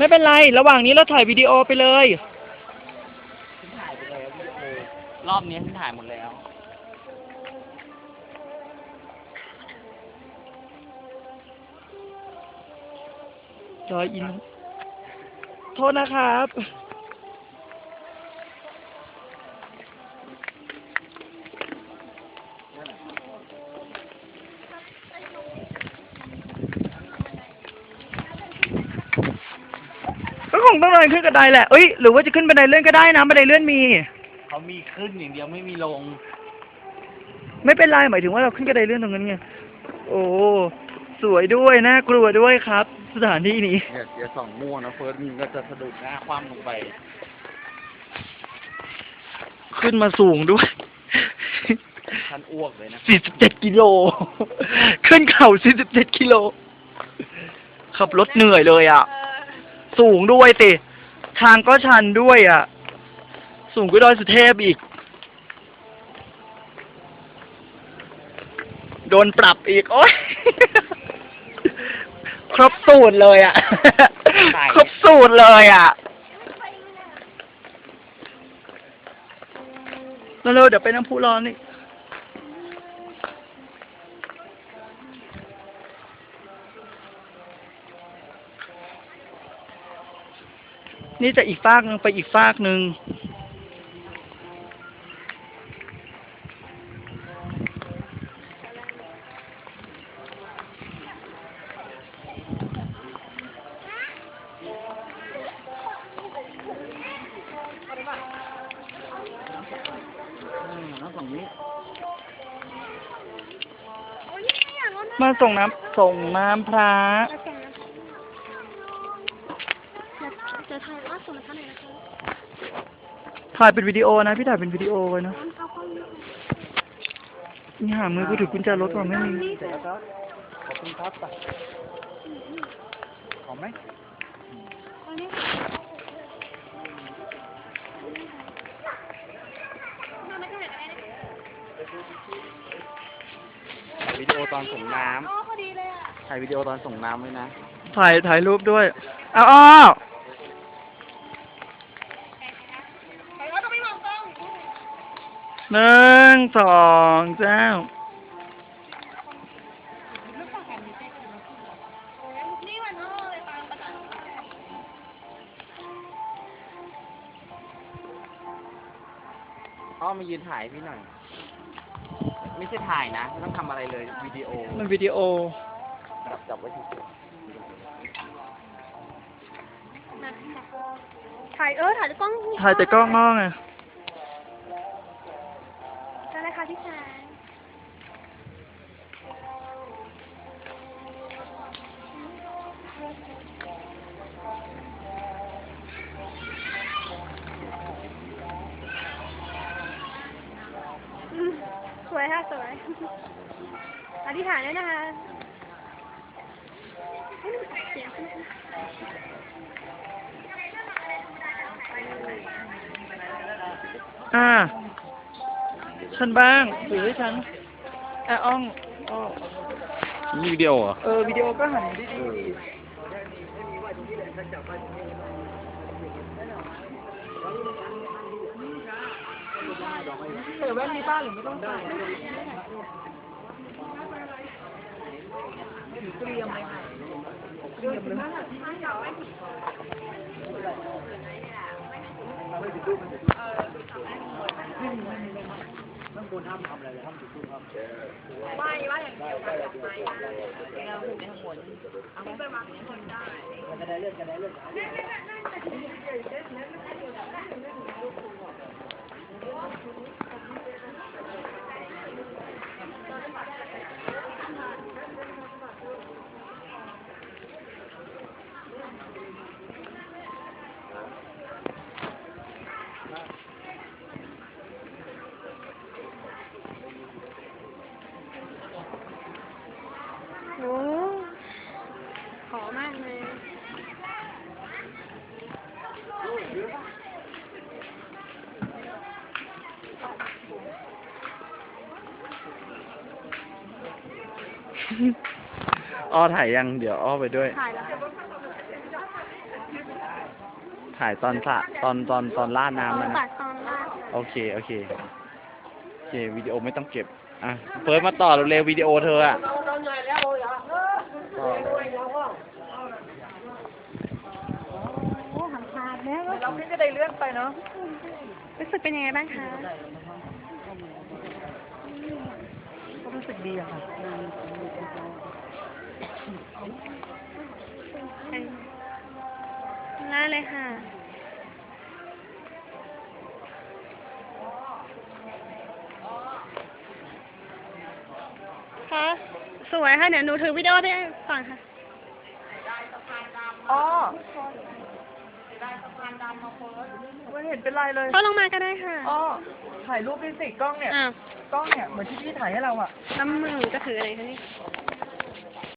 ไม่เป็นไร ระหว่างนี้เราถ่ายวิดีโอไปเลยฉันถ่ายไปแล้ววิดีโอรอบนี้ฉันถ่ายหมดแล้ว จอยอิน โทษนะครับ ต้องเดินขึ้นกระไดแหละเอ้ยหรือว่าจะขึ้นบันไดเลื่อนก็ได้นะบันไดเลื่อนมี เขามีขึ้นอย่างเดียวไม่มีลง ไม่เป็นไรหมายถึงว่าเราขึ้นกระไดเลื่อนตรงนั้นไงโอ้สวยด้วยน่ากลัวด้วยครับ สถานที่นี้อย่าอย่าส่องมั่วนะเฟิร์สมึงก็จะสะดุดหน้าคว่ำลงไป ขึ้นมาสูงด้วยท่านอ้วกเลยนะ 47 กิโล ขึ้นเขา 47 กิโล ขับรถเหนื่อยเลยอะ สูงด้วยติทางก็ชันด้วยอะ สูงกว่าดอยสุเทพอีก โดนปรับอีก โอ๊ย ครบสูตรเลยอะใช่ครบสูตรเลยอะ แล้วเร็วๆเดี๋ยวไปน้ำพุร้อนนี่ นี่จะอีกฟากหนึ่งไปอีกฟากหนึ่งอืมน้องฝั่งนี้มาส่งน้ำส่งน้ำพระจะถ่ายว่าส่งมาท่านไหนนะคะ ถ่ายเป็นวิดีโอนะพี่ถ่ายเป็นวิดีโอไว้นะเอากล้องนี้นี่หามือกูถือกุญแจรถก่อนไม่มีเสร็จแล้วครับขอบคุณครับไปหอมไหมเอาเนี่ยมาไม่ได้ไหนได้เนี่ยถ่ายวิดีโอตอนส่งน้อ๋อพอดีเลยอะำถ่ายวิดีโอตอนส่งน้ำไว้นะ ถ่ายถ่ายรูปด้วย อ้าวอ้าว ใครว่าต้องไม่มองกล้อง หนึ่งสองเจ้านี่มันอ้อเลยตามประจันอ้อมายืนถ่ายพี่หน่อย ไม่ใช่ถ่ายนะไม่ต้องทำอะไรเลยวิดีโอมันวิดีโอ จับจับไว้เฉยถ่ายเออถ่ายกล้องถ่ายแต่กล้องนอกไง สวยค่ะสวย อธิษฐานด้วยนะคะเฮ้ยเสียงขึ้นมาอ่า ฉันบ้างถือให้ฉันอะอ้องอ้อมีวิดีโอเหรอ เออวิดีโอก็หันดีดี ใส่แว่นมีป้าหรือไม่ต้องใส่เตรียมเลยค่ะเตรียมเลยโอ้อถ่ายยังเดี๋ยวอ้อไปด้วย ถ่ายแล้วถ่ายตอนสระตอนตอนตอนลาดน้ำนะ ตัดตอนล่างโอเค โอเค โอเควิดีโอไม่ต้องเก็บ อะเฟิร์สมาต่อเร็วๆวิดีโอเธออะต่อโอ้หันขาดแล้ว เราขึ้นก็ได้เลื่อนไปเนาะ รู้สึกเป็นยังไงบ้างคะ ก็ รู้สึกดีอะค่ะได้เลยค่ะค่ะสวยค่ะเดี๋ยวหนูถือวิดีโอให้ฟังค่ะอ๋อ ไม่เห็นเป็นไรเลยเขาลงมาก็ได้ค่ะอ๋อถ่ายรูปดิสิกล้องเนี่ยอ้าวกล้องเนี่ย เหมือนที่พี่ถ่ายให้เราอะน้ำมือจะถืออะไรคะนี่